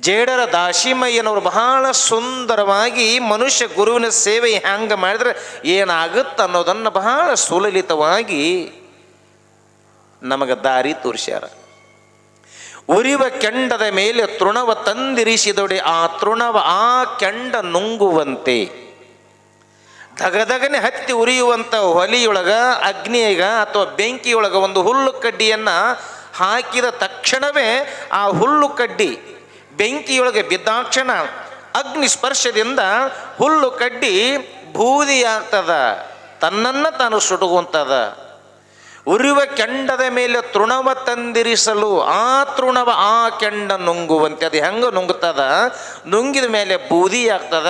ಜೇಡರ ದಾಶಿಮಯ್ಯನವರು ಬಹಳ ಸುಂದರವಾಗಿ ಮನುಷ್ಯ ಗುರುವಿನ ಸೇವೆ ಹ್ಯಾಂಗ ಮಾಡಿದ್ರೆ ಏನಾಗುತ್ತೆ ಅನ್ನೋದನ್ನು ಬಹಳ ಸುಲಲಿತವಾಗಿ ನಮಗೆ ದಾರಿ ತೋರಿಸ್ಯಾರ. ಉರಿವ ಕೆಂಡದ ಮೇಲೆ ತೃಣವ ತಂದಿರಿಸಿದೊಡೆ ಆ ತೃಣವ ಆ ಕೆಂಡ ನುಂಗುವಂತೆ. ಧಗಧಗನೆ ಹತ್ತಿ ಉರಿಯುವಂಥ ಹೊಲಿಯೊಳಗ ಅಗ್ನಿಯಾಗ ಅಥವಾ ಬೆಂಕಿಯೊಳಗ ಒಂದು ಹುಲ್ಲು ಕಡ್ಡಿಯನ್ನು ಹಾಕಿದ ತಕ್ಷಣವೇ ಆ ಹುಲ್ಲು ಕಡ್ಡಿ ಬೆಂಕಿಯೊಳಗೆ ಬಿದ್ದಾಕ್ಷಣ ಅಗ್ನಿ ಸ್ಪರ್ಶದಿಂದ ಹುಲ್ಲು ಕಡ್ಡಿ ಬೂದಿಯಾಗ್ತದ ತನ್ನನ್ನು ತಾನು ಸುಡುವಂಥದ ಉರಿಯುವ ಕೆಂಡದ ಮೇಲೆ ತೃಣವ ತಂದಿರಿಸಲು ಆ ತೃಣವ ಆ ಕೆಂಡ ನುಂಗುವಂತೆ. ಅದು ಹೆಂಗೆ ನುಂಗ್ತದ? ನುಂಗಿದ ಮೇಲೆ ಬೂದಿ ಆಗ್ತದ,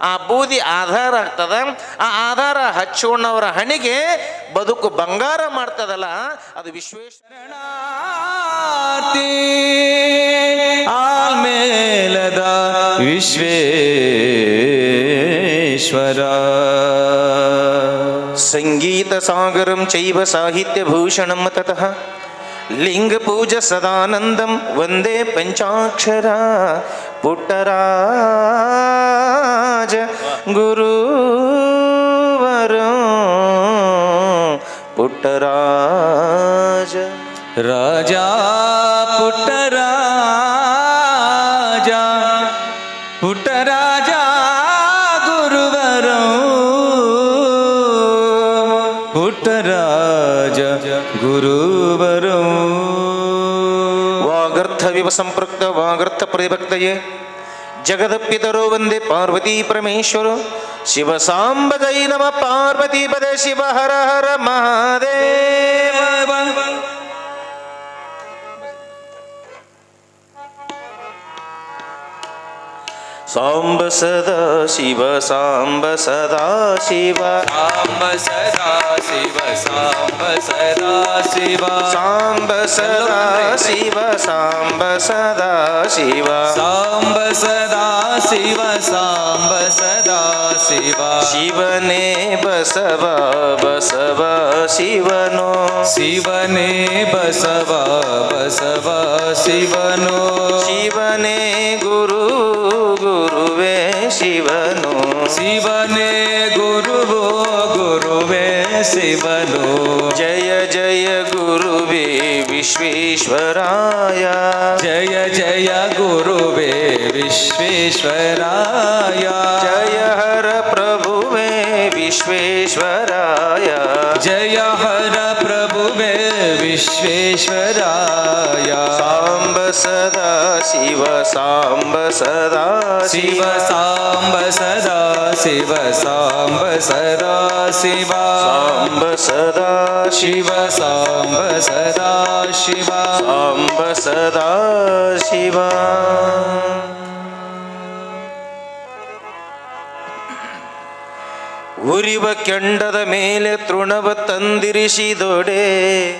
ಆ ಬೂದಿ ಆಧಾರ ಆಗ್ತದ, ಆ ಆಧಾರ ಹಚ್ಚೋಣವರ ಹಣಿಗೆ ಬದುಕು ಬಂಗಾರ ಮಾಡ್ತದಲ್ಲ, ಅದು ವಿಶ್ವೇಶ್ವರಣ ಆಮೇಲದ ಆಲ್ಮೇಲದ परमेश्वर। सङ्गीतसागरं चैव साहित्यभूषणं ततः। सदानंदम वंदे पंचाक्षरा पुटराज गुरु पुटराज राजा। ವಾಗರ್ಥವಿವ ಸಂಪೃಕ್ತ ವಾಗರ್ಥ ಪರಿಭಕ್ತಯೇ ಜಗದಪ್ಪಿತರೋ ವಂದೇ ಪಾರ್ವತಿ ಪರಮೇಶ್ವರ. ಶಿವ ಸಾಂಬದೈ ನಮ ಪಾರ್ವತಿ ಪದ ಶಿವ ಹರ ಹರ ಮಹಾದೇವ. ಸಾಂಬ ಸದಾ ಶಿವ ಸಾಂಬ ಸದಾ ಶಿವ. ಸಾಂಬ ಸದಾ ಶಿವ ಸಾಂಬ ಸದಾ ಶಿವ. ಸಾಂಬ ಸದಾ ಶಿವ ಸಾಂಬ ಸದಾ ಶಿವ. ಸಾಂಬ ಸದಾ ಶಿವ ಸಾಂಬ ಸದಾ ಶಿವ. ಶಿವನೇ ಬಸವ ಬಸವ ಶಿವನು. ಶಿವನೇ ಬಸವ ಬಸವ ಶಿವನು. ಶಿವನೇ ಗುರು ಗುರುವೇ गुरुवे शिवनो। शिवने गुरुवो गुरुवे शिवनो। जय जय गुरुवे विश्वेश्वराय। जय जय गुरुवे विश्वेश्वराय। विश्वेश्वराय जय हर प्रभुवे विश्वेश्वराय। साम्ब सदा शिव सांब सदा शिव सांब सदा शिव सांब सदा शिव। साम्ब सदा शिव सांब सदा शिव। साम्ब सदा शिवा। ಉರಿವ ಕೆಂಡದ ಮೇಲೆ ತೃಣವ ತಂದಿರಿಸಿದೊಡೆ.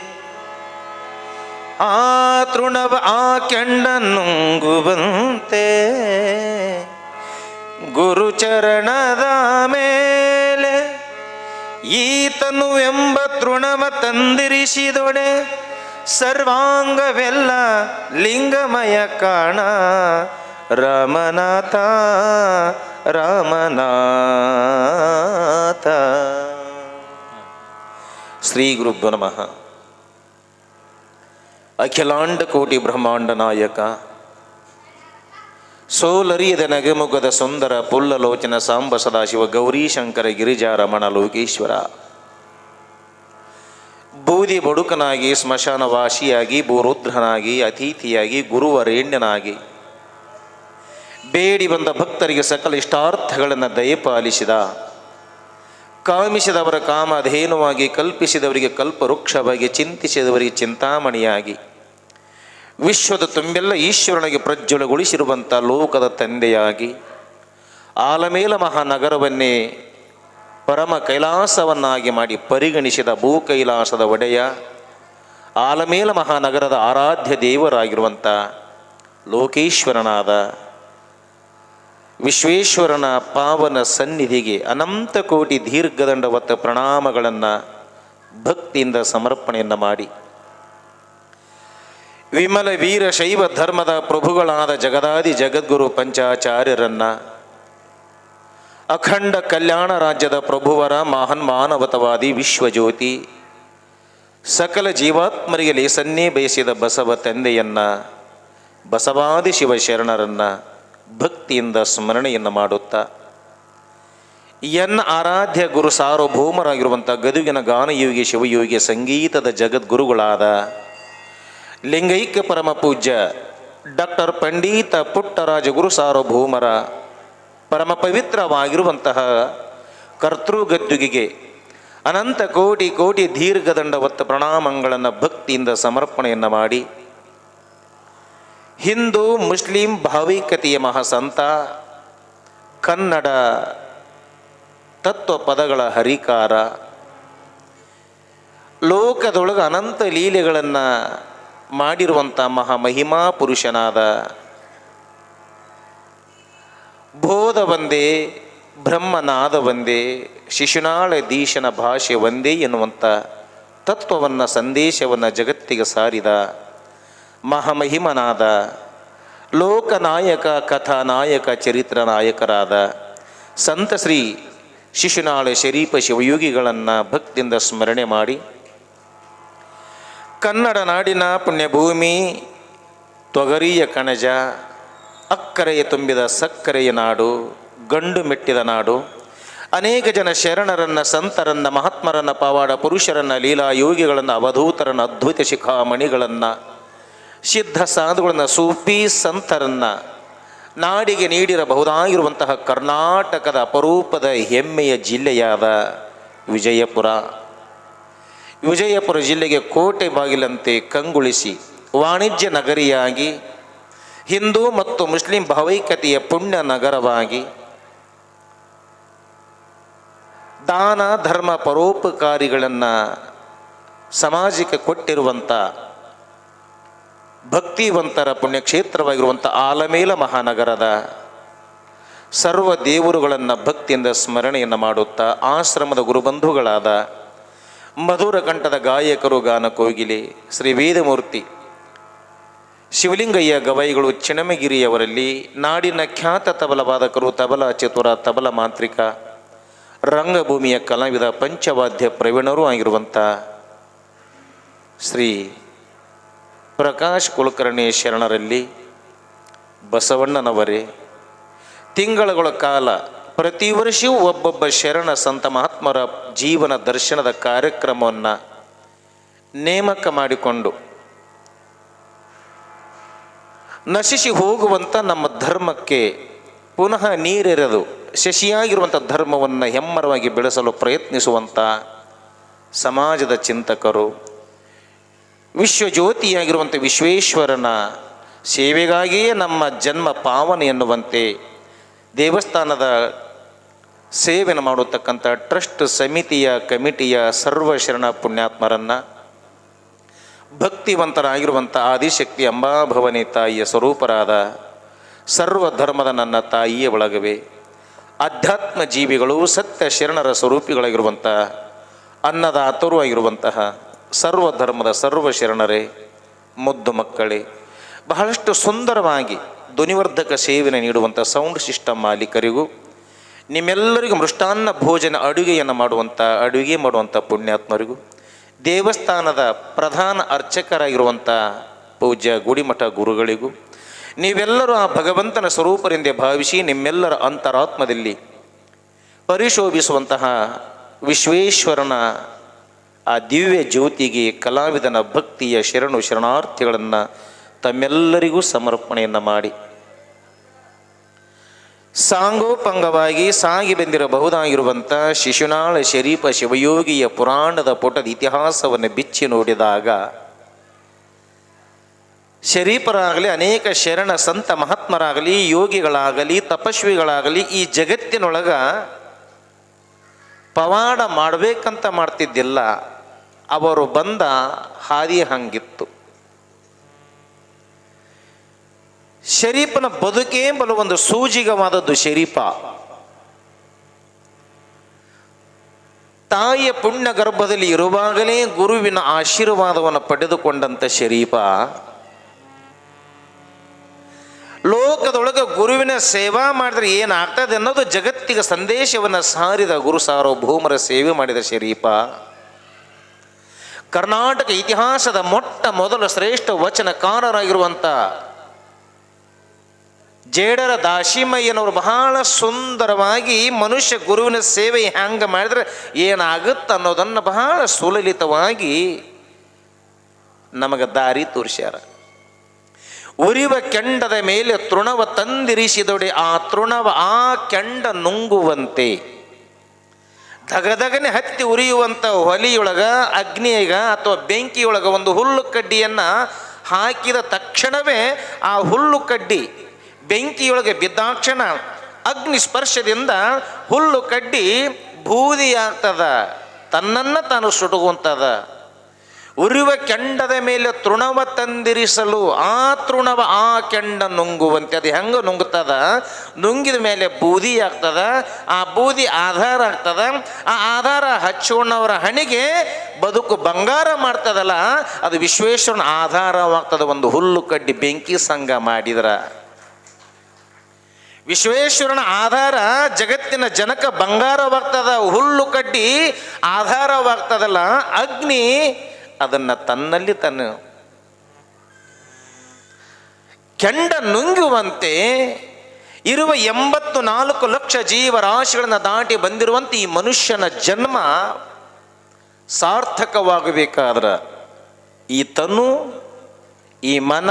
ಆ ತೃಣವ ಆ ಕೆಂಡ ನುಂಗುವಂತೆ. ಗುರುಚರಣದ ಮೇಲೆ ಈತನು ಎಂಬ ತೃಣವ ತಂದಿರಿಸಿದೊಡೆ. ಸರ್ವಾಂಗವೆಲ್ಲ ಲಿಂಗಮಯ ಕಾಣ. ರಾಮನಾಥ, ರಮನಾಥ. ಶ್ರೀ ಗುರುಭ್ಯೋ ನಮಃ. ಅಖಿಲಾಂಡ ಕೋಟಿ ಬ್ರಹ್ಮಾಂಡ ನಾಯಕ, ಸೋಲರಿಯದ ನಗೆಮುಗದ ಸುಂದರ ಪುಲ್ಲಲೋಚನ ಸಾಂಬ ಸದಾಶಿವ ಗೌರೀಶಂಕರ ಗಿರಿಜಾ ರಮಣ ಲೋಕೇಶ್ವರ ಬೂದಿ ಬಡುಕನಾಗಿ, ಸ್ಮಶಾನವಾಸಿಯಾಗಿ, ಭೂರುದ್ರನಾಗಿ, ಅತಿಥಿಯಾಗಿ, ಗುರುವರೇಣ್ಯನಾಗಿ ಬೇಡಿ ಬಂದ ಭಕ್ತರಿಗೆ ಸಕಲ ಇಷ್ಟಾರ್ಥಗಳನ್ನು ದಯಪಾಲಿಸಿದ ಕಾಮಿಸಿದವರ ಕಾಮಧೇನುವಾಗಿ, ಕಲ್ಪಿಸಿದವರಿಗೆ ಕಲ್ಪವೃಕ್ಷವಾಗಿ, ಚಿಂತಿಸಿದವರಿಗೆ ಚಿಂತಾಮಣಿಯಾಗಿ. ವಿಶ್ವದ ತುಂಬೆಲ್ಲ ಈಶ್ವರನಿಗೆ ಪ್ರಜ್ವಲಗೊಳಿಸಿರುವಂಥ ಲೋಕದ ತಂದೆಯಾಗಿ. ಆಲಮೇಲ ಮಹಾನಗರವನ್ನೇ ಪರಮ ಕೈಲಾಸವನ್ನಾಗಿ ಮಾಡಿ ಪರಿಗಣಿಸಿದ ಭೂ ಕೈಲಾಸದ ಒಡೆಯ, ಆಲಮೇಲ ಮಹಾನಗರದ ಆರಾಧ್ಯ ದೇವರಾಗಿರುವಂಥ ಲೋಕೇಶ್ವರನಾದ ವಿಶ್ವೇಶ್ವರನ ಪಾವನ ಸನ್ನಿಧಿಗೆ ಅನಂತ ಕೋಟಿ ದೀರ್ಘದಂಡವತ್ತ ಪ್ರಣಾಮಗಳನ್ನು ಭಕ್ತಿಯಿಂದ ಸಮರ್ಪಣೆಯನ್ನು ಮಾಡಿ. ವಿಮಲ ವೀರ ಶೈವ ಧರ್ಮದ ಪ್ರಭುಗಳಾದ ಜಗದಾದಿ ಜಗದ್ಗುರು ಪಂಚಾಚಾರ್ಯರನ್ನ ಅಖಂಡ ಕಲ್ಯಾಣ ರಾಜ್ಯದ ಪ್ರಭುವರ ಮಹಾನ್ ಮಾನವತವಾದಿ ವಿಶ್ವಜ್ಯೋತಿ ಸಕಲ ಜೀವಾತ್ಮರಿಗೆ ಲೇಸನ್ನೇ ಬಯಸಿದ ಬಸವ ತಂದೆಯನ್ನ ಬಸವಾದಿ ಶಿವಶರಣರನ್ನ ಭಕ್ತಿಯಿಂದ ಸ್ಮರಣೆಯನ್ನು ಮಾಡುತ್ತಾ, ಎನ್ ಆರಾಧ್ಯ ಗುರು ಸಾರ್ವಭೌಮರಾಗಿರುವಂಥ ಗದುಗಿನ ಗಾನಯೋಗಿ ಶಿವಯೋಗಿ ಸಂಗೀತದ ಜಗದ್ಗುರುಗಳಾದ ಲಿಂಗೈಕ್ಯ ಪರಮ ಪೂಜ್ಯ ಡಾಕ್ಟರ್ ಪಂಡಿತ ಪುಟ್ಟರಾಜ ಗುರು ಸಾರ್ವಭೌಮರ ಪರಮ ಪವಿತ್ರವಾಗಿರುವಂತಹ ಕರ್ತೃಗದ್ದುಗಿಗೆ ಅನಂತ ಕೋಟಿ ಕೋಟಿ ದೀರ್ಘದಂಡವತ್ತ ಪ್ರಣಾಮಗಳನ್ನು ಭಕ್ತಿಯಿಂದ ಸಮರ್ಪಣೆಯನ್ನು ಮಾಡಿ ಹಿಂದೂ ಮುಸ್ಲಿಂ ಭಾವೈಕ್ಯತೆಯ ಮಹಾಸಂತ, ಕನ್ನಡ ತತ್ವ ಪದಗಳ ಹರಿಕಾರ, ಲೋಕದೊಳಗೆ ಅನಂತ ಲೀಲೆಗಳನ್ನು ಮಾಡಿರುವಂಥ ಮಹಾಮಹಿಮಾ ಪುರುಷನಾದ ಬೋಧ ಒಂದೇ ಬ್ರಹ್ಮನಾದ ಒಂದೇ ಶಿಶುನಾಳ ದೀಶನ ಭಾಷೆ ಒಂದೇ ಎನ್ನುವಂಥ ತತ್ವವನ್ನು, ಸಂದೇಶವನ್ನು ಜಗತ್ತಿಗೆ ಸಾರಿದ ಮಹಾಮಹಿಮನಾದ ಲೋಕನಾಯಕ, ಕಥಾನಾಯಕ ಚರಿತ್ರ ನಾಯಕರಾದ ಸಂತ ಶ್ರೀ ಶಿಶುನಾಳ ಶರೀಫ ಶಿವಯೋಗಿಗಳನ್ನು ಭಕ್ತಿಯಿಂದ ಸ್ಮರಣೆ ಮಾಡಿ, ಕನ್ನಡ ನಾಡಿನ ಪುಣ್ಯಭೂಮಿ ತೊಗರಿಯ ಕಣಜ, ಅಕ್ಕರೆಯ ತುಂಬಿದ ಸಕ್ಕರೆಯ ನಾಡು, ಗಂಡು ಮೆಟ್ಟಿದ ನಾಡು, ಅನೇಕ ಜನ ಶರಣರನ್ನ, ಸಂತರನ್ನ, ಮಹಾತ್ಮರನ್ನ, ಪವಾಡ ಪುರುಷರನ್ನ ಲೀಲಾ ಯೋಗಿಗಳನ್ನ ಅವಧೂತರನ್ನ, ಅದ್ಭುತ ಶಿಖಾಮಣಿಗಳನ್ನು ಸಿದ್ಧ ಸಾಧುಗಳನ್ನು ಸೂಫಿ ಸಂತರನ್ನ ನಾಡಿಗೆ ನೀಡಿರಬಹುದಾಗಿರುವಂತಹ ಕರ್ನಾಟಕದ ಅಪರೂಪದ ಹೆಮ್ಮೆಯ ಜಿಲ್ಲೆಯಾದ ವಿಜಯಪುರ. ವಿಜಯಪುರ ಜಿಲ್ಲೆಗೆ ಕೋಟೆ ಬಾಗಿಲಂತೆ ಕಂಗೊಳಿಸಿ ವಾಣಿಜ್ಯ ನಗರಿಯಾಗಿ, ಹಿಂದೂ ಮತ್ತು ಮುಸ್ಲಿಂ ಭಾವೈಕ್ಯತೆಯ ಪುಣ್ಯ ನಗರವಾಗಿ ದಾನ ಧರ್ಮ ಪರೋಪಕಾರಿಗಳನ್ನು ಸಮಾಜಕ್ಕೆ ಕೊಟ್ಟಿರುವಂಥ ಭಕ್ತಿವಂತರ ಪುಣ್ಯಕ್ಷೇತ್ರವಾಗಿರುವಂಥ ಆಲಮೇಲ ಮಹಾನಗರದ ಸರ್ವ ದೇವರುಗಳನ್ನು ಭಕ್ತಿಯಿಂದ ಸ್ಮರಣೆಯನ್ನು ಮಾಡುತ್ತಾ ಆಶ್ರಮದ ಗುರುಬಂಧುಗಳಾದ ಮಧುರ ಕಂಠದ ಗಾಯಕರು ಗಾನ ಕೋಗಿಲೆ ಶ್ರೀ ವೇದಮೂರ್ತಿ, ಶಿವಲಿಂಗಯ್ಯ ಗವೈಗಳು ಚಿಣಮಗಿರಿಯವರಲ್ಲಿ ನಾಡಿನ ಖ್ಯಾತ ತಬಲ ವಾದಕರು ತಬಲ ಚತುರ, ತಬಲ ಮಾಂತ್ರಿಕ, ರಂಗಭೂಮಿಯ ಕಲಾವಿದ, ಪಂಚವಾದ್ಯ ಪ್ರವೀಣರೂ ಆಗಿರುವಂಥ ಶ್ರೀ ಪ್ರಕಾಶ್ ಕುಲಕರ್ಣಿ ಶರಣರಲ್ಲಿ ಬಸವಣ್ಣನವರೇ, ತಿಂಗಳುಗಳ ಕಾಲ ಪ್ರತಿ ವರ್ಷವೂ ಒಬ್ಬೊಬ್ಬ ಶರಣ ಸಂತ ಮಹಾತ್ಮರ ಜೀವನ ದರ್ಶನದ ಕಾರ್ಯಕ್ರಮವನ್ನು ನೇಮಕ ಮಾಡಿಕೊಂಡು ನಶಿಸಿ ಹೋಗುವಂಥ ನಮ್ಮ ಧರ್ಮಕ್ಕೆ ಪುನಃ ನೀರೆರೆದು ಶಶಿಯಾಗಿರುವಂಥ ಧರ್ಮವನ್ನು ಹೆಮ್ಮರವಾಗಿ ಬೆಳೆಸಲು ಪ್ರಯತ್ನಿಸುವಂಥ ಸಮಾಜದ ಚಿಂತಕರು ವಿಶ್ವಜ್ಯೋತಿಯಾಗಿರುವಂಥ ವಿಶ್ವೇಶ್ವರನ ಸೇವೆಗಾಗಿಯೇ ನಮ್ಮ ಜನ್ಮ ಪಾವನೆ ಎನ್ನುವಂತೆ ದೇವಸ್ಥಾನದ ಸೇವೆಯನ್ನು ಮಾಡತಕ್ಕಂಥ ಟ್ರಸ್ಟ್ ಸಮಿತಿಯ ಕಮಿಟಿಯ ಸರ್ವ ಶರಣ ಪುಣ್ಯಾತ್ಮರನ್ನು ಭಕ್ತಿವಂತರಾಗಿರುವಂಥ ಆದಿಶಕ್ತಿ ಅಂಬಾಭವನಿ ತಾಯಿಯ ಸ್ವರೂಪರಾದ ಸರ್ವಧರ್ಮದ ನನ್ನ ತಾಯಿಯ ಒಳಗವೇ ಅಧ್ಯಾತ್ಮ ಜೀವಿಗಳು ಸತ್ಯ ಶರಣರ ಸ್ವರೂಪಿಗಳಾಗಿರುವಂತಹ ಅನ್ನದಾತರು ಆಗಿರುವಂತಹ ಸರ್ವ ಧರ್ಮದ ಸರ್ವ ಶರಣರೇ, ಮುದ್ದು ಮಕ್ಕಳೇ, ಬಹಳಷ್ಟು ಸುಂದರವಾಗಿ ಧ್ವನಿವರ್ಧಕ ಸೇವನೆ ನೀಡುವಂಥ ಸೌಂಡ್ ಸಿಸ್ಟಮ್ ಮಾಲೀಕರಿಗೂ, ನಿಮ್ಮೆಲ್ಲರಿಗೂ ಮೃಷ್ಟಾನ್ನ ಭೋಜನ ಅಡುಗೆಯನ್ನು ಮಾಡುವಂಥ, ಅಡುಗೆ ಮಾಡುವಂಥ ಪುಣ್ಯಾತ್ಮರಿಗೂ, ದೇವಸ್ಥಾನದ ಪ್ರಧಾನ ಅರ್ಚಕರಾಗಿರುವಂಥ ಪೂಜ್ಯ ಗುಡಿಮಠ ಗುರುಗಳಿಗೂ, ನೀವೆಲ್ಲರೂ ಆ ಭಗವಂತನ ಸ್ವರೂಪರೆಂದೇ ಭಾವಿಸಿ ನಿಮ್ಮೆಲ್ಲರ ಅಂತರಾತ್ಮದಲ್ಲಿ ಪರಿಶೋಭಿಸುವಂತಹ ವಿಶ್ವೇಶ್ವರನ ಆ ದಿವ್ಯ ಜ್ಯೋತಿಗೆ ಕಲಾವಿದನ ಭಕ್ತಿಯ ಶರಣು ಶರಣಾರ್ಥಿಗಳನ್ನು ತಮ್ಮೆಲ್ಲರಿಗೂ ಸಮರ್ಪಣೆಯನ್ನು ಮಾಡಿ. ಸಾಂಗೋಪಂಗವಾಗಿ ಸಾಗಿ ಬಂದಿರಬಹುದಾಗಿರುವಂಥ ಶಿಶುನಾಳ ಶರೀಫ ಶಿವಯೋಗಿಯ ಪುರಾಣದ ಪುಟದ ಇತಿಹಾಸವನ್ನು ಬಿಚ್ಚಿ ನೋಡಿದಾಗ ಶರೀಫರಾಗಲಿ ಅನೇಕ ಶರಣ ಸಂತ ಮಹಾತ್ಮರಾಗಲಿ, ಯೋಗಿಗಳಾಗಲಿ, ತಪಸ್ವಿಗಳಾಗಲಿ ಈ ಜಗತ್ತಿನೊಳಗ ಪವಾಡ ಮಾಡಬೇಕಂತ ಮಾಡ್ತಿದ್ದಿಲ್ಲ. ಅವರು ಬಂದ ಹಾದಿ ಹಂಗಿತ್ತು. ಶರೀಫನ ಬದುಕೇ ಬಲು ಒಂದು ಸೂಜಿಗವಾದದ್ದು ಶರೀಫ. ತಾಯಿಯ ಪುಣ್ಯ ಗರ್ಭದಲ್ಲಿ ಇರುವಾಗಲೇ ಗುರುವಿನ ಆಶೀರ್ವಾದವನ್ನು ಪಡೆದುಕೊಂಡಂಥ ಶರೀಫ. ಲೋಕದೊಳಗೆ ಗುರುವಿನ ಸೇವಾ ಮಾಡಿದ್ರೆ ಏನಾಗ್ತದೆ ಅನ್ನೋದು ಜಗತ್ತಿಗೆ ಸಂದೇಶವನ್ನು ಸಾರಿದ ಗುರು ಭೂಮರ ಸೇವೆ ಮಾಡಿದ ಶರೀಫ. ಕರ್ನಾಟಕ ಇತಿಹಾಸದ ಮೊಟ್ಟ ಮೊದಲ ಶ್ರೇಷ್ಠ ವಚನಕಾರರಾಗಿರುವಂಥ ಜೇಡರ ದಾಶಿಮಯ್ಯನವರು ಬಹಳ ಸುಂದರವಾಗಿ ಮನುಷ್ಯ ಗುರುವಿನ ಸೇವೆ ಹ್ಯಾಂಗ ಮಾಡಿದ್ರೆ ಏನಾಗುತ್ತೆ ಅನ್ನೋದನ್ನು ಬಹಳ ಸುಲಲಿತವಾಗಿ ನಮಗೆ ದಾರಿ ತೋರಿಸ್ಯಾರ. ಉರಿವ ಕೆಂಡದ ಮೇಲೆ ತೃಣವ ತಂದಿರಿಸಿದೊಡೆ ಆ ತೃಣವ ಆ ಕೆಂಡ ನುಂಗುವಂತೆ ಧಗಧಗನೆ ಹತ್ತಿ ಉರಿಯುವಂಥ ಹೊಲಿಯೊಳಗ ಅಗ್ನಿಯಗ ಅಥವಾ ಬೆಂಕಿಯೊಳಗ ಒಂದು ಹುಲ್ಲು ಕಡ್ಡಿಯನ್ನು ಹಾಕಿದ ತಕ್ಷಣವೇ ಆ ಹುಲ್ಲು ಕಡ್ಡಿ ಬೆಂಕಿಯೊಳಗೆ ಬಿದ್ದಾಕ್ಷಣ ಅಗ್ನಿ ಸ್ಪರ್ಶದಿಂದ ಹುಲ್ಲು ಕಡ್ಡಿ ಬೂದಿಯಾಗ್ತದ ತನ್ನನ್ನು ತಾನು ಸುಡುವಂಥದ ಉರಿವ ಕೆಂಡದ ಮೇಲೆ ತೃಣವ ತಂದಿರಿಸಲು ಆ ತೃಣವ ಆ ಕೆಂಡ ನುಂಗುವಂತೆ. ಅದು ಹೆಂಗೆ ನುಂಗ್ತದ ನುಂಗಿದ ಮೇಲೆ ಬೂದಿ ಆಗ್ತದ, ಆ ಬೂದಿ ಆಧಾರ ಆಗ್ತದ, ಆ ಆಧಾರ ಹಚ್ಚೋಣವರ ಹಣಿಗೆ ಬದುಕು ಬಂಗಾರ ಮಾಡ್ತದಲ್ಲ, ಅದು ವಿಶ್ವೇಶ್ವರನ ಆಧಾರವಾಗ್ತದ. ಒಂದು ಹುಲ್ಲು ಕಡ್ಡಿ ಬೆಂಕಿ ಸಂಘ ಮಾಡಿದ್ರ. ವಿಶ್ವೇಶ್ವರನ ಆಧಾರ ಜಗತ್ತಿನ ಜನಕ ಬಂಗಾರವಾಗ್ತದ, ಹುಲ್ಲು ಕಡ್ಡಿ ಆಧಾರವಾಗ್ತದಲ್ಲ, ಅಗ್ನಿ ಅದನ್ನು ತನ್ನಲ್ಲಿ ತನ್ನ ಕೆಂಡ ನುಂಗುವಂತೆ ಇರುವ ಎಂಬತ್ತು ನಾಲ್ಕು ಲಕ್ಷ ಜೀವರಾಶಿಗಳನ್ನು ದಾಟಿ ಬಂದಿರುವಂತೆ ಈ ಮನುಷ್ಯನ ಜನ್ಮ ಸಾರ್ಥಕವಾಗಬೇಕಾದ್ರೆ ಈ ತನು, ಈ ಮನ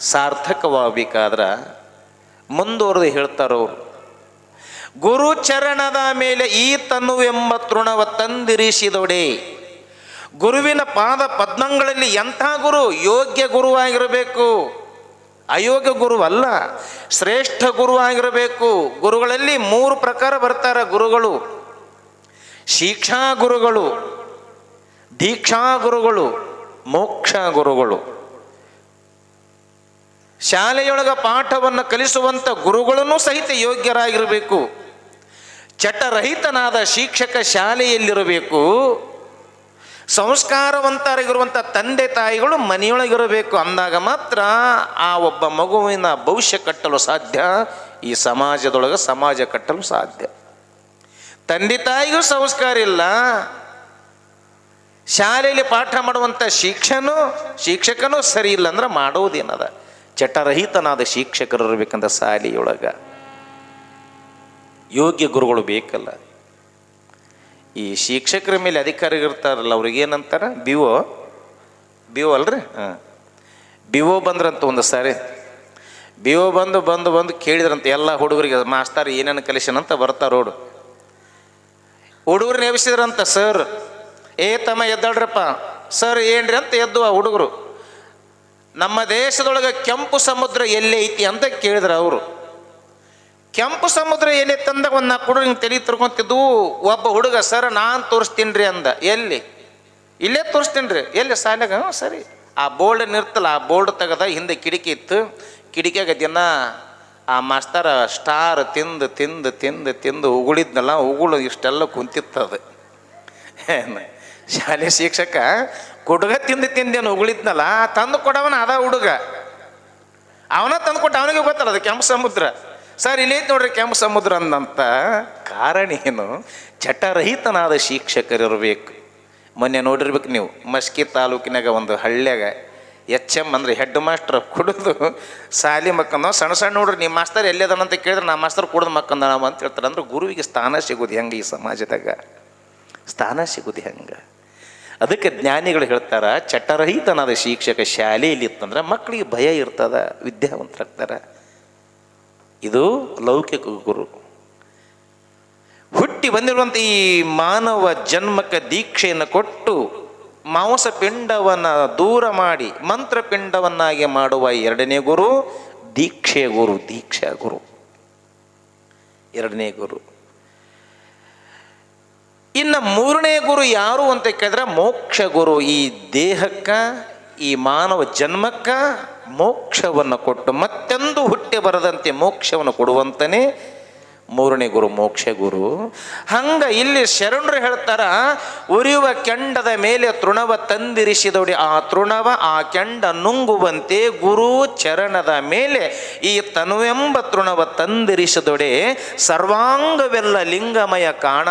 ಸಾರ್ಥಕವಾಗಬೇಕಾದ್ರೆ ಮುಂದುವರೆದು ಹೇಳ್ತಾರವರು ಗುರು ಚರಣದ ಮೇಲೆ ಈ ತನು ಎಂಬ ತೃಣವ ತಂದಿರಿಸಿದೊಡೆ. ಗುರುವಿನ ಪಾದ ಪದ್ಮಗಳಲ್ಲಿ ಎಂಥ ಗುರು? ಯೋಗ್ಯ ಗುರುವಾಗಿರಬೇಕು. ಅಯೋಗ್ಯ ಗುರು ಅಲ್ಲ ಶ್ರೇಷ್ಠ ಗುರುವಾಗಿರಬೇಕು. ಗುರುಗಳಲ್ಲಿ ಮೂರು ಪ್ರಕಾರ ಬರ್ತಾರೆ ಗುರುಗಳು. ಶಿಕ್ಷಾ ಗುರುಗಳು, ದೀಕ್ಷಾ ಗುರುಗಳು, ಮೋಕ್ಷ ಗುರುಗಳು. ಶಾಲೆಯೊಳಗ ಪಾಠವನ್ನು ಕಲಿಸುವಂಥ ಗುರುಗಳನ್ನು ಸಹಿತ ಯೋಗ್ಯರಾಗಿರಬೇಕು. ಚಟರಹಿತನಾದ ಶಿಕ್ಷಕ ಶಾಲೆಯಲ್ಲಿರಬೇಕು. ಸಂಸ್ಕಾರವಂತರಾಗಿರುವಂಥ ತಂದೆ ತಾಯಿಗಳು ಮನೆಯೊಳಗಿರಬೇಕು ಅಂದಾಗ ಮಾತ್ರ ಆ ಒಬ್ಬ ಮಗುವಿನ ಭವಿಷ್ಯ ಕಟ್ಟಲು ಸಾಧ್ಯ, ಈ ಸಮಾಜದೊಳಗೆ ಸಮಾಜ ಕಟ್ಟಲು ಸಾಧ್ಯ. ತಂದೆ ತಾಯಿಗೂ ಸಂಸ್ಕಾರ ಇಲ್ಲ. ಶಾಲೆಯಲ್ಲಿ ಪಾಠ ಮಾಡುವಂಥ ಶಿಕ್ಷನು ಶಿಕ್ಷಕನೂ ಸರಿ ಇಲ್ಲ ಅಂದ್ರೆ ಮಾಡೋದೇನದ? ಚಟರಹಿತನಾದ ಶಿಕ್ಷಕರು ಇರಬೇಕಂತ ಶಾಲೆಯೊಳಗೆ ಯೋಗ್ಯ ಗುರುಗಳು ಬೇಕಲ್ಲ. ಈ ಶಿಕ್ಷಕರ ಮೇಲೆ ಅಧಿಕಾರಿಗಳಿರ್ತಾರಲ್ಲ ಅವ್ರಿಗೆ ಏನಂತಾರ? ಬಿ ಒ ಅಲ್ರಿ? ಹಾಂ. ಬಿ ಒ ಬಂದ್ರಂತ ಒಂದು ಸಾರಿ. ಬಿಒ ಬಂದು ಬಂದು ಬಂದು ಕೇಳಿದ್ರಂತ ಎಲ್ಲ ಹುಡುಗರಿಗೆ, ಮಾಸ್ತಾರ, ಏನೇನು ಕಲಿಸನಂತ ಬರ್ತಾರೆ ರೋಡು ಹುಡುಗರು ನೇಮಿಸಿದ್ರಂತ ಸರ್, ಏ ತಮ್ಮ ಎದ್ದಾಳ್ರಪ್ಪ, ಸರ್, ಏನ್ರಿ ಅಂತ ಎದ್ದು ಆ ಹುಡುಗರು. ನಮ್ಮ ದೇಶದೊಳಗೆ ಕೆಂಪು ಸಮುದ್ರ ಎಲ್ಲಿ ಐತಿ ಅಂತ ಕೇಳಿದ್ರು ಅವರು. ಕೆಂಪು ಸಮುದ್ರ ಎಲ್ಲಿ ತಂದಾಗ ಒಂದು ನಾಲ್ಕು ಕೊಡು ಹಿಂಗೆ ತಲೆ ತಿರ್ಕೊಂತಿದ್ದು ಒಬ್ಬ ಹುಡುಗ, ಸರ್, ನಾನು ತೋರಿಸ್ತೀನಿ ರೀ ಅಂದ. ಎಲ್ಲಿ? ಇಲ್ಲೇ ತೋರಿಸ್ತೀನಿ ರೀ ಎಲ್ಲಿ ಸಾಲಾಗ ಸರಿ. ಆ ಬೋರ್ಡ್ ನಿರ್ತಲ್ಲ, ಆ ಬೋರ್ಡ್ ತೆಗೆದ ಹಿಂದೆ ಕಿಟಕಿ ಇತ್ತು. ಕಿಟಕಿಯಾಗ ದಿನ ಆ ಮಾಸ್ತರ ಸ್ಟಾರ್ ತಿಂದು ತಿಂದು ತಿಂದು ತಿಂದು ಉಗುಳಿದ್ನಲ್ಲ, ಉಗುಳು ಇಷ್ಟೆಲ್ಲ ಕುಂತಿತ್ತದು ಶಾಲೆ ಶಿಕ್ಷಕ ಹುಡುಗ ತಿಂದು ತಿಂದೇನು ಉಗುಳಿದ್ನಲ್ಲ, ತಂದು ಕೊಡವನ ಅದ ಹುಡುಗ. ಅವನ ತಂದು ಕೊಟ್ಟ, ಅವನಿಗೆ ಗೊತ್ತಲ್ಲ ಅದು ಕೆಂಪು ಸಮುದ್ರ. ಸರ್, ಇಲ್ಲಿ ನೋಡ್ರಿ ಕೆಂಪು ಸಮುದ್ರ ಅಂದಂತ ಕಾರಣ ಏನು? ಚಟರಹಿತನಾದ ಶಿಕ್ಷಕರಿರಬೇಕು. ಮೊನ್ನೆ ನೋಡಿರ್ಬೇಕು ನೀವು, ಮಸ್ಕಿ ತಾಲೂಕಿನಾಗ ಒಂದು ಹಳ್ಳ್ಯಾಗ ಎಚ್ ಎಂ ಅಂದ್ರೆ ಹೆಡ್ ಮಾಸ್ಟರ್ ಕುಡಿದು ಸಾಲಿ ಮಕ್ಕಂದ ಸಣ್ಣ ಸಣ್ಣ ನೋಡ್ರಿ ನಿಮ್ಮ ಮಾಸ್ತರ್ ಎಲ್ಲಿದಾನಂತ ಕೇಳಿದ್ರೆ ನಾ ಮಾಸ್ತರ್ ಕುಡಿದು ಮಕ್ಕಂದ ನಾವು ಅಂತ ಹೇಳ್ತಾರೆ. ಅಂದ್ರೆ ಗುರುವಿಗೆ ಸ್ಥಾನ ಸಿಗೋದು ಹೆಂಗೆ ಈ ಸಮಾಜದಾಗ? ಸ್ಥಾನ ಸಿಗೋದು ಹೆಂಗೆ? ಅದಕ್ಕೆ ಜ್ಞಾನಿಗಳು ಹೇಳ್ತಾರ ಚಟರಹಿತನಾದ ಶಿಕ್ಷಕ ಶಾಲೆಯಲ್ಲಿ ಇತ್ತಂದ್ರೆ ಮಕ್ಕಳಿಗೆ ಭಯ ಇರ್ತದ, ವಿದ್ಯಾವಂತರಾಗ್ತಾರೆ. ಇದು ಲೌಕಿಕ ಗುರು. ಹುಟ್ಟಿ ಬಂದಿರುವಂಥ ಈ ಮಾನವ ಜನ್ಮಕ್ಕೆ ದೀಕ್ಷೆಯನ್ನು ಕೊಟ್ಟು ಮಾಂಸ ಪಿಂಡವನ್ನು ದೂರ ಮಾಡಿ ಮಂತ್ರಪಿಂಡವನ್ನಾಗಿ ಮಾಡುವ ಎರಡನೇ ಗುರು ದೀಕ್ಷೆ ಗುರು, ದೀಕ್ಷಾ ಗುರು. ಎರಡನೇ ಗುರು. ಇನ್ನು ಮೂರನೇ ಗುರು ಯಾರು ಅಂತ ಕೇಳಿದ್ರೆ ಮೋಕ್ಷ ಗುರು ಈ ದೇಹಕ್ಕೆ, ಈ ಮಾನವ ಜನ್ಮಕ್ಕೆ ಮೋಕ್ಷವನ್ನು ಕೊಟ್ಟು ಮತ್ತೆಂದು ಹುಟ್ಟಿ ಬರದಂತೆ ಮೋಕ್ಷವನ್ನು ಕೊಡುವಂತನೇ ಮೂರನೇ ಗುರು ಮೋಕ್ಷ ಗುರು. ಹಂಗ ಇಲ್ಲಿ ಶರಣರು ಹೇಳ್ತಾರ, ಉರಿಯುವ ಕೆಂಡದ ಮೇಲೆ ತೃಣವ ತಂದಿರಿಸಿದವಡಿ, ಆ ತೃಣವ, ಆ ಕೆಂಡ ನುಂಗುವಂತೆ ಗುರು ಚರಣದ ಮೇಲೆ ಈ ತನುವೆಂಬ ತೃಣವ ತಂದಿರಿಸಿದೊಡೆ ಸರ್ವಾಂಗವೆಲ್ಲ ಲಿಂಗಮಯ ಕಾಣ,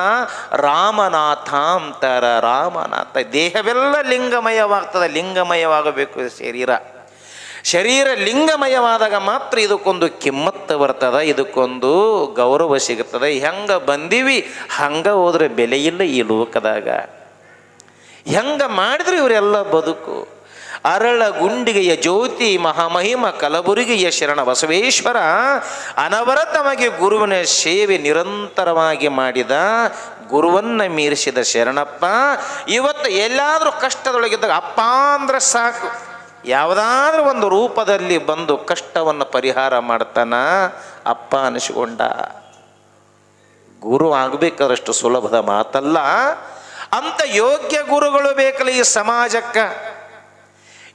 ರಾಮನಾಥಾಂತರ ರಾಮನಾಥ, ದೇಹವೆಲ್ಲ ಲಿಂಗಮಯವಾಗ್ತದೆ, ಲಿಂಗಮಯವಾಗಬೇಕು ಶರೀರ. ಶರೀರ ಲಿಂಗಮಯವಾದಾಗ ಮಾತ್ರ ಇದಕ್ಕೊಂದು ಕಿಮ್ಮತ್ತು ಬರ್ತದ, ಇದಕ್ಕೊಂದು ಗೌರವ ಸಿಗುತ್ತದೆ. ಹೆಂಗ ಬಂದೀವಿ? ಹಂಗೆ ಹೋದ್ರೆ ಬೆಲೆ ಇಲ್ಲ ಈ ಲೋಕದಾಗ. ಹೆಂಗ ಮಾಡಿದ್ರೆ ಇವರೆಲ್ಲ ಬದುಕು? ಅರಳ ಗುಂಡಿಗೆಯ ಜ್ಯೋತಿ, ಮಹಾಮಹಿಮ, ಕಲಬುರಗಿಯ ಶರಣ ಬಸವೇಶ್ವರ, ಅನವರತವಾಗಿ ಗುರುವಿನ ಸೇವೆ ನಿರಂತರವಾಗಿ ಮಾಡಿದ ಗುರುವನ್ನ ಮೀರಿಸಿದ ಶರಣಪ್ಪ, ಇವತ್ತು ಎಲ್ಲಾದರೂ ಕಷ್ಟದೊಳಗಿದ್ದಾಗ ಅಪ್ಪ ಅಂದ್ರೆ ಸಾಕು. ಯಾವುದಾದ್ರೂ ಒಂದು ರೂಪದಲ್ಲಿ ಬಂದು ಕಷ್ಟವನ್ನು ಪರಿಹಾರ ಮಾಡ್ತಾನ, ಅಪ್ಪ ಅನಿಸಿಕೊಂಡ. ಗುರು ಆಗಬೇಕಾದಷ್ಟು ಸುಲಭದ ಮಾತಲ್ಲ. ಅಂತ ಯೋಗ್ಯ ಗುರುಗಳು ಬೇಕಲ್ಲ ಈ ಸಮಾಜಕ್ಕೆ.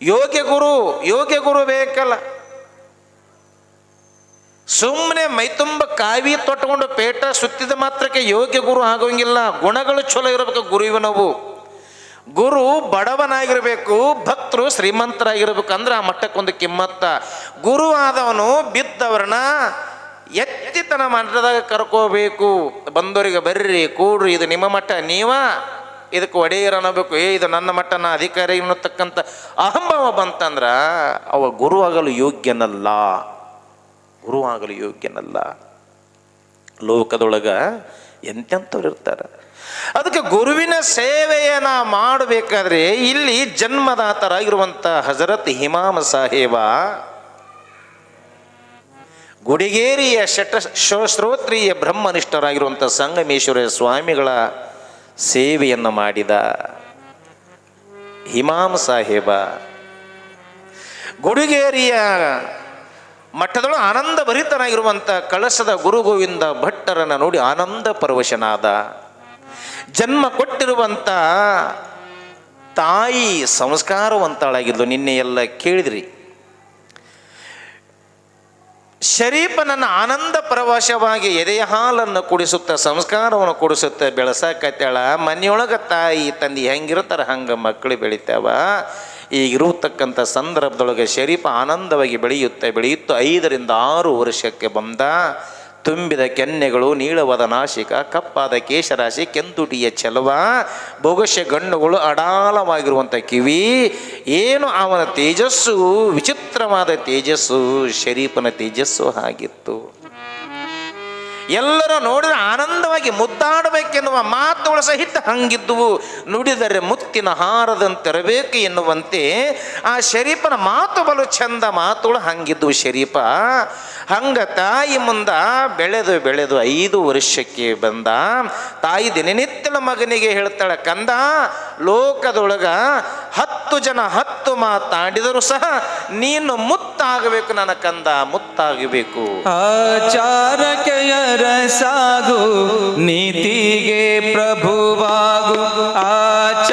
ಯೋಗ್ಯ ಗುರು ಯೋಗ್ಯ ಗುರು ಬೇಕಲ್ಲ. ಸುಮ್ಮನೆ ಮೈತುಂಬ ಕಾವಿ ತೊಟ್ಕೊಂಡು ಪೇಟ ಸುತ್ತಿದ ಮಾತ್ರಕ್ಕೆ ಯೋಗ್ಯ ಗುರು ಆಗೋಂಗಿಲ್ಲ. ಗುಣಗಳು ಚಲೋ ಇರಬೇಕು ಗುರುವಿನವು. ಗುರು ಬಡವನಾಗಿರಬೇಕು, ಭಕ್ತರು ಶ್ರೀಮಂತರಾಗಿರ್ಬೇಕು ಅಂದ್ರೆ ಆ ಮಟ್ಟಕ್ಕೊಂದು ಕಿಮ್ಮತ್ತ. ಗುರು ಆದವನು ಬಿದ್ದವ್ರನ್ನ ಎತ್ತಿತನ ಮಟ್ಟದಾಗ ಕರ್ಕೋಬೇಕು. ಬಂದವರಿಗೆ ಬರ್ರಿ, ಕೂಡ್ರಿ, ಇದು ನಿಮ್ಮ ಮಠ, ನೀವ ಇದಕ್ಕೆ ಒಡೆಯರ್ ಅನ್ನಬೇಕು. ಏ, ಇದು ನನ್ನ ಮಟ್ಟನ ಅಧಿಕಾರಿ ಅನ್ನತಕ್ಕಂಥ ಅಹಂಭಾವ ಬಂತಂದ್ರೆ ಅವ ಗುರು ಆಗಲು ಯೋಗ್ಯನಲ್ಲ. ಗುರು ಆಗಲು ಯೋಗ್ಯನಲ್ಲ. ಲೋಕದೊಳಗ ಎಂತೆಂಥವ್ರು ಇರ್ತಾರೆ. ಅದಕ್ಕೆ ಗುರುವಿನ ಸೇವೆಯನ್ನು ಮಾಡಬೇಕಾದ್ರೆ ಇಲ್ಲಿ ಜನ್ಮದಾತರಾಗಿರುವಂಥ ಹಜರತ್ ಹಿಮಾಮ ಸಾಹೇಬ ಗುಡಿಗೇರಿಯ ಶಟ ಶ್ರೋತ್ರೀಯ ಬ್ರಹ್ಮನಿಷ್ಠರಾಗಿರುವಂಥ ಸಂಗಮೇಶ್ವರ ಸ್ವಾಮಿಗಳ ಸೇವೆಯನ್ನು ಮಾಡಿದ ಹಿಮಾಮ್ ಸಾಹೇಬ. ಗುಡಿಗೇರಿಯ ಮಠದೊಳಗೆ ಆನಂದ ಭರಿತನಾಗಿರುವಂಥ ಕಳಸದ ಗುರು ಗೋವಿಂದ ಭಟ್ಟರನ್ನ ನೋಡಿ ಆನಂದ ಪರವಶನಾದ. ಜನ್ಮ ಕೊಟ್ಟಿರುವಂಥ ತಾಯಿ ಸಂಸ್ಕಾರವಂತಳಾಗಿದ್ಲು. ನಿನ್ನೆ ಎಲ್ಲ ಕೇಳಿದ್ರಿ. ಶರೀಫನನ್ನು ಆನಂದ ಪ್ರವಾಸವಾಗಿ ಎದೆಯ ಹಾಲನ್ನು ಕುಡಿಸುತ್ತ, ಸಂಸ್ಕಾರವನ್ನು ಕೊಡಿಸುತ್ತ ಬೆಳೆಸಾಕತ್ತಾಳ. ಮನೆಯೊಳಗೆ ತಾಯಿ, ತಂದೆ ಹೆಂಗಿರ್ತಾರ ಹಂಗೆ ಮಕ್ಕಳು ಬೆಳಿತಾವ. ಈಗಿರತಕ್ಕಂಥ ಸಂದರ್ಭದೊಳಗೆ ಶರೀಫ ಆನಂದವಾಗಿ ಬೆಳೆಯುತ್ತೆ, ಬೆಳೆಯುತ್ತ ಐದರಿಂದ ಆರು ವರ್ಷಕ್ಕೆ ಬಂದ ತುಂಬಿದ ಕೆನ್ನೆಗಳು ನೀಳವಾದ ನಾಶಿಕ, ಕಪ್ಪಾದ ಕೇಶರಾಶಿ, ಕೆಂದುಟಿಯ ಚೆಲುವ ಬೊಗಶೆ ಗಣ್ಣುಗಳು ಅಡಾಲವಾಗಿರುವಂಥ ಕಿವಿ. ಏನು ಅವನ ತೇಜಸ್ಸು? ವಿಚಿತ್ರವಾದ ತೇಜಸ್ಸು, ಶರೀಫನ ತೇಜಸ್ಸು ಆಗಿತ್ತು ಎಲ್ಲರೂ ನೋಡಿದ್ರೆ ಆನಂದವಾಗಿ ಮುದ್ದಾಡಬೇಕೆನ್ನುವ ಮಾತುಗಳು ಸಹಿತ ಹಂಗಿದ್ದುವು. ನುಡಿದರೆ ಮುತ್ತಿನ ಹಾರದಂತಿರಬೇಕು ಎನ್ನುವಂತೆ ಆ ಶರೀಫನ ಮಾತು ಬಲು ಚಂದ ಮಾತುಗಳು ಹಂಗಿದ್ವು ಶರೀಫ. ಹಂಗ ತಾಯಿ ಮುಂದ ಬೆಳೆದು ಬೆಳೆದು ಐದು ವರ್ಷಕ್ಕೆ ಬಂದ. ತಾಯಿ ದಿನನಿತ್ಯದ ಮಗನಿಗೆ ಹೇಳ್ತಾಳೆ, ಕಂದ, ಲೋಕದೊಳಗ ಹತ್ತು ಜನ ಹತ್ತು ಮಾತಾಡಿದರೂ ಸಹ ನೀನು ಮುತ್ತಾಗಬೇಕು ನನ್ನ ಕಂದ, ಮುತ್ತಾಗಬೇಕು. ಆಚಾರಕೆಯರ ಸಾಗು ನೀತಿಗೆ ಪ್ರಭುವಾಗು ಆಚ